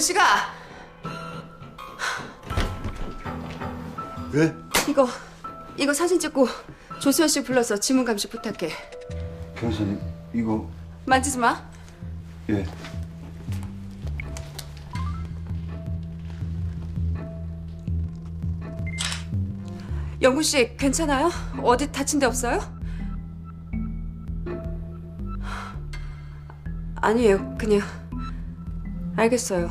씨가 왜? 이거 이거 사진 찍고 조수연 씨 불러서 지문 감시 부탁해. 변호사님 이거 만지지 마. 예. 영구 씨 괜찮아요? 어디 다친 데 없어요? 아니에요. 그냥 알겠어요.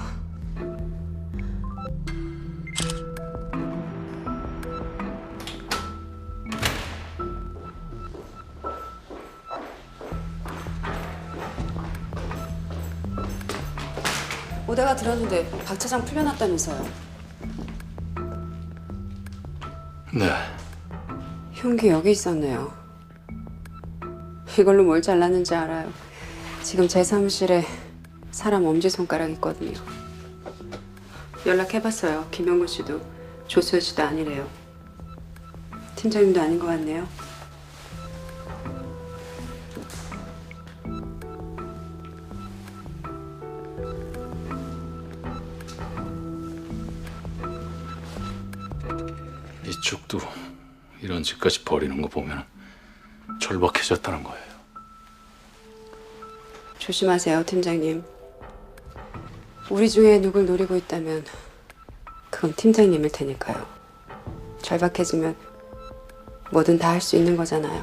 오다가 들었는데 박 차장 풀려났다면서요. 네. 흉기 여기 있었네요. 이걸로 뭘 잘랐는지 알아요. 지금 제 사무실에 사람 엄지손가락 있거든요. 연락해봤어요. 김영구 씨도 조수현 씨도 아니래요. 팀장님도 아닌 것 같네요. 이쪽도 이런 짓까지 벌이는 거 보면 절박해졌다는 거예요. 조심하세요, 팀장님. 우리 중에 누굴 노리고 있다면 그건 팀장님일 테니까요. 절박해지면 뭐든 다 할 수 있는 거잖아요.